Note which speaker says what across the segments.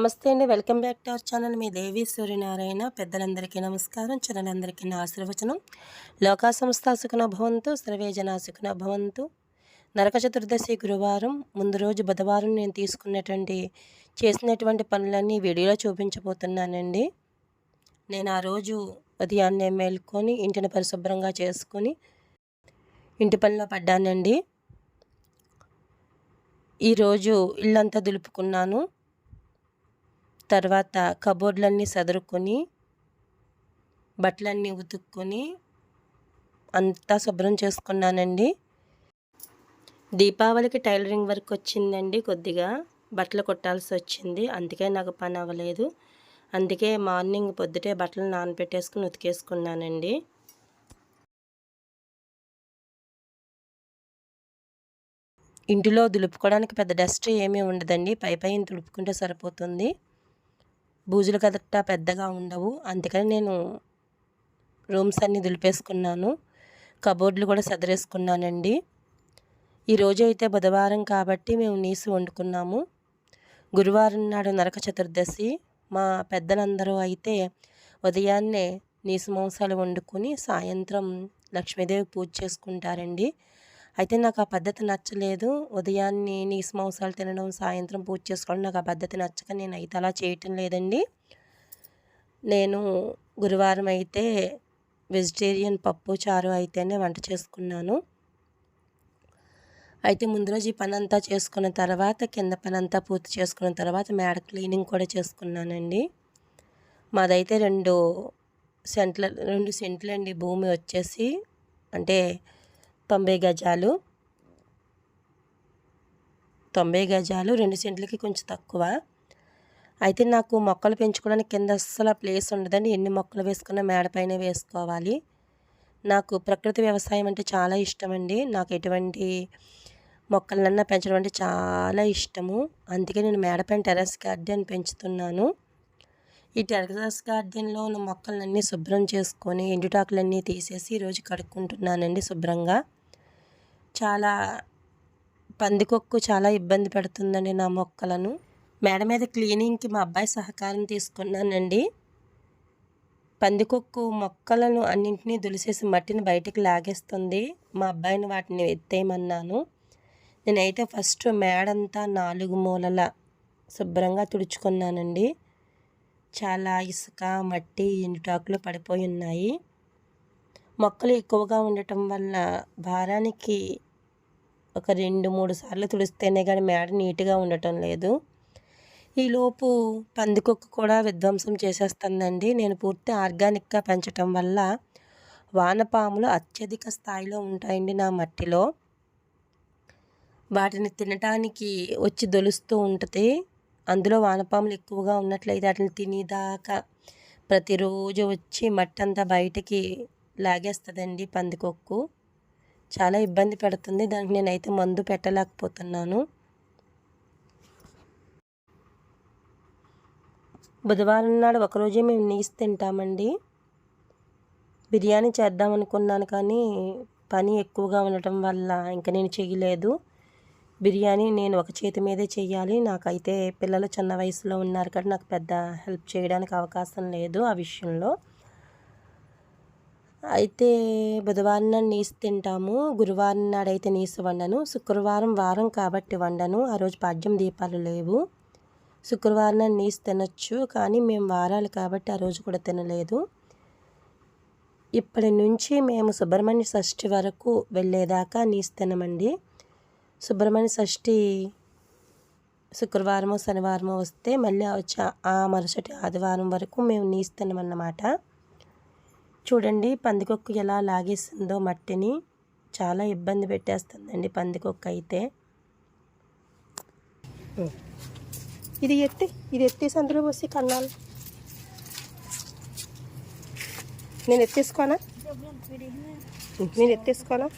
Speaker 1: నమస్తే అండి. Welcome back to our channel. మీ దేవి సూర్యనారాయణ పెద్దలందరికీ నమస్కారం చిన్నలందరికీ నా ఆశీర్వచనం. లోకా సంస్థ సుఖన భవంతు సర్వేజన సుఖన భవంతు. నరక చతుర్దశి గురువారం ముందు రోజు బుధవారం నేను తీసుకున్నటువంటి చేసినటువంటి పనులన్నీ వీడియోలో చూపించబోతున్నానండి. నేను ఆ రోజు ఉదయాన్నే మేల్కొని ఇంటిని పరిశుభ్రంగా చేసుకొని ఇంటి పనిలో పడ్డానండి. ఈరోజు ఇల్లంతా దులుపుకున్నాను. తర్వాత కబోర్డ్లన్నీ సదురుకొని బట్టలన్నీ ఉతుక్కొని అంతా శుభ్రం చేసుకున్నానండి. దీపావళికి టైలరింగ్ వర్క్ వచ్చిందండి కొద్దిగా. బట్టలు కొట్టాల్సి వచ్చింది. అందుకే నాకు పని అవ్వలేదు. అందుకే మార్నింగ్ పొద్దుటే బట్టలు నానబెట్టేసుకుని ఉతికేసుకున్నానండి. ఇంటిలో దులుపుకోవడానికి పెద్ద డస్ట్ ఏమీ ఉండదండి. పై పైన దులుపుకుంటే సరిపోతుంది. బూజులు కదట పెద్దగా ఉండవు. అందుకని నేను రూమ్స్ అన్నీ దులిపేసుకున్నాను. కబోర్డ్లు కూడా సదరేసుకున్నానండి. ఈరోజు అయితే బుధవారం కాబట్టి మేము నీసు వండుకున్నాము. గురువారం నాడు నరక చతుర్దశి. మా పెద్దలందరూ అయితే ఉదయాన్నే నీసు మాంసాలు వండుకొని సాయంత్రం లక్ష్మీదేవి పూజ చేసుకుంటారండి. అయితే నాకు ఆ పద్ధతి నచ్చలేదు. ఉదయాన్నే నీసు మాంసాలు తినడం సాయంత్రం పూజ చేసుకోవడం నాకు ఆ పద్ధతి నచ్చక నేను అయితే అలా చేయటం లేదండి. నేను గురువారం అయితే వెజిటేరియన్ పప్పు చారు అయితేనే వంట చేసుకున్నాను. అయితే ముందు రోజు ఈ పని అంతా చేసుకున్న తర్వాత కింద పని అంతా పూర్తి చేసుకున్న తర్వాత మేడ క్లీనింగ్ కూడా చేసుకున్నానండి. మాదైతే రెండు సెంట్ల రెండు సెంట్లండి భూమి వచ్చేసి. అంటే తొంభై గజాలు. తొంభై గజాలు రెండు సెంట్లకి కొంచెం తక్కువ. అయితే నాకు మొక్కలు పెంచుకోవడానికి కింద అస్సలు ప్లేస్ ఉండదండి. ఎన్ని మొక్కలు వేసుకున్నా మేడపైన వేసుకోవాలి. నాకు ప్రకృతి వ్యవసాయం అంటే చాలా ఇష్టం అండి నాకు ఎటువంటి మొక్కలన్నా పెంచడం అంటే చాలా ఇష్టము. అందుకే నేను మేడపైన టెర్రస్ గార్డెన్ పెంచుతున్నాను. ఈ టెరస్ గార్డెన్లో ఉన్న మొక్కలన్నీ శుభ్రం చేసుకొని ఎండుటాకులన్నీ తీసేసి ఈరోజు కడుక్కుంటున్నానండి శుభ్రంగా. చాలా పందికొక్కు చాలా ఇబ్బంది పెడుతుందండి నా మొక్కలను. మేడ మీద క్లీనింగ్కి మా అబ్బాయి సహకారం తీసుకున్నానండి. పందికొక్కు మొక్కలను అన్నింటినీ దులిసేసి మట్టిని బయటికి లాగేస్తుంది. మా అబ్బాయిని వాటిని ఎత్తేయమన్నాను. నేనైతే ఫస్ట్ మేడంతా నాలుగు మూలల శుభ్రంగా తుడుచుకున్నానండి. చాలా ఇసుక మట్టి ఎండుటాకులు పడిపోయి ఉన్నాయి. మొక్కలు ఎక్కువగా ఉండటం వల్ల భారానికి ఒక రెండు మూడు సార్లు తుడిస్తేనే కానీ మేడ నీట్గా ఉండటం లేదు. ఈలోపు పందికొక్కు కూడా విధ్వంసం చేసేస్తుందండి. నేను పూర్తి ఆర్గానిక్గా పెంచటం వల్ల వానపాములు అత్యధిక స్థాయిలో ఉంటాయండి నా మట్టిలో. వాటిని తినటానికి వచ్చి దొలుస్తూ ఉంటుంది. అందులో వానపాములు ఎక్కువగా ఉన్నట్లయితే వాటిని తినేదాకా ప్రతిరోజు వచ్చి మట్టి అంతా బయటికి లాగేస్తుందండి పందికొక్కు. చాలా ఇబ్బంది పెడుతుంది. దానికి నేనైతే మందు పెట్టలేకపోతున్నాను. బుధవారం నాడు ఒకరోజే మేము నీసు తింటామండి. బిర్యానీ చేద్దాం అనుకున్నాను కానీ పని ఎక్కువగా ఉండటం వల్ల ఇంకా నేను చేయలేదు. బిర్యానీ నేను ఒక చేతి మీదే చేయాలి. నాకైతే పిల్లలు చిన్న వయసులో ఉన్నారు కాబట్టి నాకు పెద్ద హెల్ప్ చేయడానికి అవకాశం లేదు ఆ విషయంలో. అయితే బుధవారం నాడు నీసు తింటాము. గురువారం నాడు అయితే నీసు వండను. శుక్రవారం వారం కాబట్టి వండను. ఆ రోజు పాడ్యం దీపాలు లేవు. శుక్రవారం నాడు నీసు తినొచ్చు కానీ మేము వారాలు కాబట్టి ఆ రోజు కూడా తినలేదు. ఇప్పటి నుంచి మేము సుబ్రహ్మణ్య షష్ఠి వరకు వెళ్ళేదాకా నీసు తినమండి. సుబ్రహ్మణ్య షష్ఠి శుక్రవారమో శనివారమో వస్తే మళ్ళీ వచ్చి ఆ మరుసటి ఆదివారం వరకు మేము నీసు తినమన్నమాట. చూడండి పందికొక్కు ఎలా లాగేసిందో మట్టిని చాలా ఇబ్బంది పెట్టేస్తుందండి పందికొక్కు అయితే. ఇది ఎత్తి ఇది ఎత్తేసి అందులో పోసి కన్నాలు నేను ఎత్తేసుకోనా? నేను ఎత్తేసుకోనా?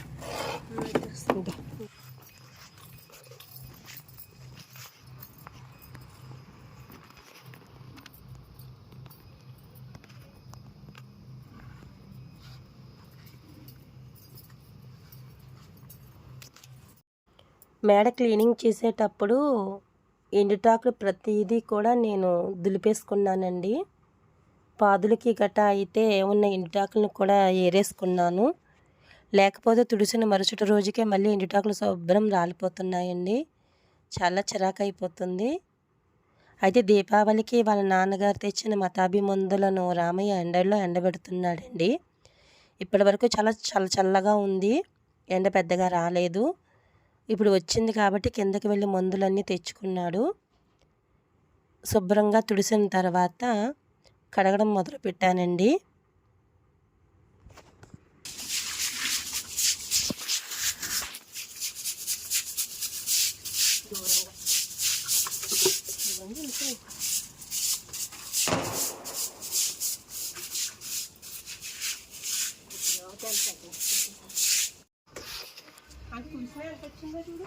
Speaker 1: మేడ క్లీనింగ్ చేసేటప్పుడు ఎండుటాకులు ప్రతిదీ కూడా నేను దులిపేసుకున్నానండి. పాదులకి గట్ట అయితే ఉన్న ఎండుటాకులను కూడా ఏరేసుకున్నాను. లేకపోతే తుడిసిన మరుసటి రోజుకే మళ్ళీ ఎండుటాకులు శుభ్రం రాలిపోతున్నాయండి. చాలా చిరాకు అయిపోతుంది అయితే దీపావళికి వాళ్ళ నాన్నగారు తెచ్చిన మతాబి మందులను రామయ్య ఎండలో ఎండబెడుతున్నాడండి. ఇప్పటి వరకు చాలా చల్ల చల్లగా ఉంది. ఎండ పెద్దగా రాలేదు. ఇప్పుడు వచ్చింది కాబట్టి కిందకి వెళ్ళి మందులన్నీ తెచ్చుకున్నాడు. శుభ్రంగా తుడిసిన తర్వాత కడగడం మొదలు పెట్టానండి అది చూసినా ఎంత వచ్చిందో చూడు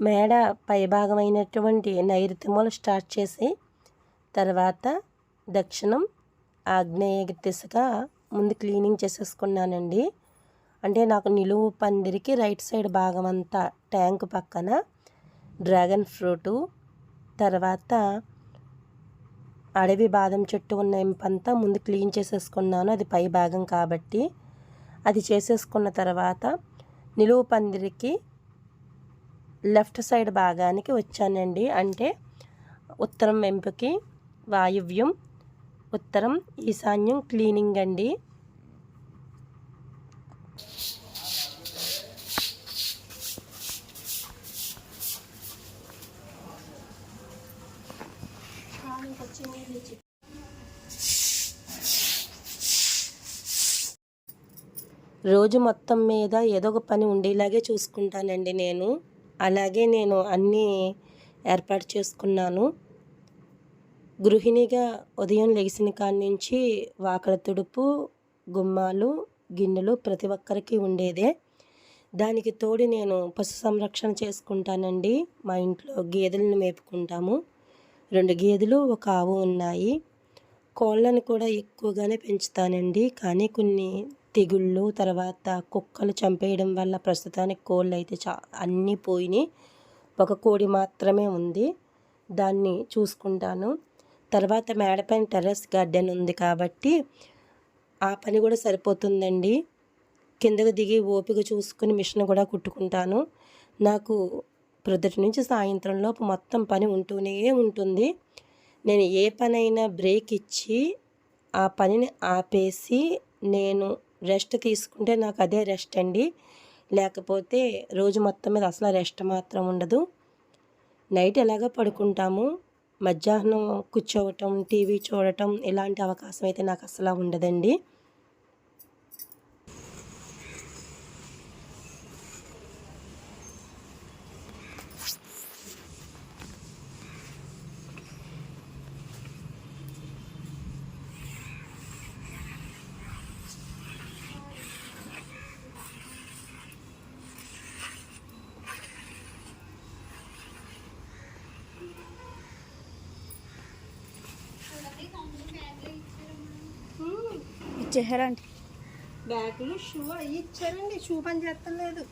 Speaker 1: మేడ పైభాగమైనటువంటి నైరుతి స్టార్ట్ చేసి తర్వాత దక్షిణం ఆగ్నేయ దిశగా ముందు క్లీనింగ్ చేసేసుకున్నానండి. అంటే నాకు నిలువు పందిరికి రైట్ సైడ్ భాగం అంతా ట్యాంక్ పక్కన డ్రాగన్ ఫ్రూటు తర్వాత అడవి బాదం చెట్టు ఉన్న ఇంపంతా ముందు క్లీన్ చేసేసుకున్నాను. అది పై భాగం కాబట్టి అది చేసేసుకున్న తర్వాత నిలువు పందిరికి లెఫ్ట్ సైడ్ భాగానికి వచ్చానండి. అంటే ఉత్తరం వెంపుకి వాయువ్యం ఉత్తరం ఈశాన్యం క్లీనింగ్ అండి. రోజు మొత్తం మీద ఏదో ఒక పని ఉండేలాగే చూసుకుంటానండి నేను. అలాగే నేను అన్నీ ఏర్పాటు చేసుకున్నాను. గృహిణిగా ఉదయం లెగిసిన కాడి నుంచి వాకల తుడుపు గుమ్మాలు గిన్నెలు ప్రతి ఒక్కరికి ఉండేదే. దానికి తోడు నేను పశు సంరక్షణ చేసుకుంటానండి. మా ఇంట్లో గేదెలను మేపుకుంటాము. రెండు గేదెలు ఒక ఆవు ఉన్నాయి. కోళ్ళను కూడా ఎక్కువగానే పెంచుతానండి. కానీ కొన్ని తెగుళ్ళు తర్వాత కుక్కలు చంపేయడం వల్ల ప్రస్తుతానికి కోళ్ళు అయితే చా అన్నీ పోయినాయి. ఒక కోడి మాత్రమే ఉంది. దాన్ని చూసుకుంటాను. తర్వాత మేడపైన టెర్రస్ గార్డెన్ ఉంది కాబట్టి ఆ పని కూడా సరిపోతుందండి. కిందకు దిగి ఓపిక చూసుకుని మిషన్ కూడా కుట్టుకుంటాను. నాకు ప్రొద్దుటి నుంచి సాయంత్రం లోపు మొత్తం పని ఉంటూనే ఉంటుంది. నేను ఏ పనైనా బ్రేక్ ఇచ్చి ఆ పనిని ఆపేసి నేను రెస్ట్ తీసుకుంటే నాకు అదే రెస్ట్ అండి. లేకపోతే రోజు మొత్తం మీద అసలు రెస్ట్ మాత్రం ఉండదు. నైట్ ఎలాగో పడుకుంటాము. మధ్యాహ్నం కూర్చోవటం టీవీ చూడటం ఇలాంటి అవకాశం అయితే నాకు అసలు ఉండదండి.
Speaker 2: ఇచ్చేసారండి
Speaker 1: బ్యాగులు షూ అవి ఇచ్చారండి షూ పని చేస్తలేదు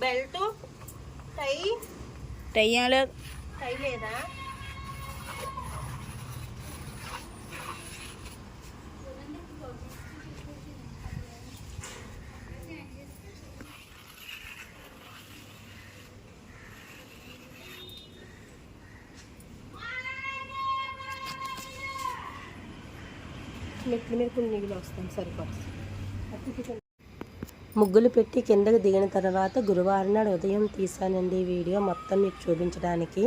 Speaker 1: బెల్ట్ టై.
Speaker 2: టై లేదు.
Speaker 1: టై లేదా? మెట్ల మీద కొన్ని నీళ్ళు వస్తాయి సరిపోతుంది ముగ్గులు పెట్టి కిందకి దిగిన తర్వాత గురువారం నాడు ఉదయం తీసానండి ఈ వీడియో మొత్తం మీకు చూపించడానికి.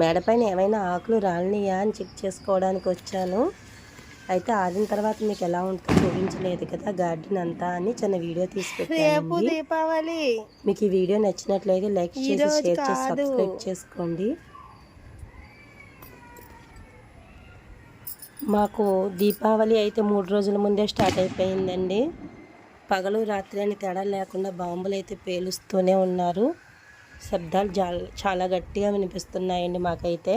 Speaker 1: మేడపైన ఏమైనా ఆకులు రాలినాయా అని చెక్ చేసుకోవడానికి వచ్చాను. అయితే ఆరిన తర్వాత మీకు ఎలా ఉంటుందో చూపించలేదు కదా గార్డెన్ అంతా అని చిన్న వీడియో తీసి
Speaker 2: రేపు
Speaker 1: పెట్టానండి
Speaker 2: దీపావళి.
Speaker 1: మీకు ఈ వీడియో నచ్చినట్లయితే లైక్ చేసి షేర్ చేసి. సబ్స్క్రైబ్ చేసుకోండి. మాకు దీపావళి అయితే మూడు రోజుల ముందే స్టార్ట్ అయిపోయిందండి. పగలు రాత్రి అని తేడా లేకుండా బాంబులు అయితే పేలుస్తూనే ఉన్నారు. శబ్దాలు చాలా చాలా గట్టిగా వినిపిస్తున్నాయండి మాకైతే.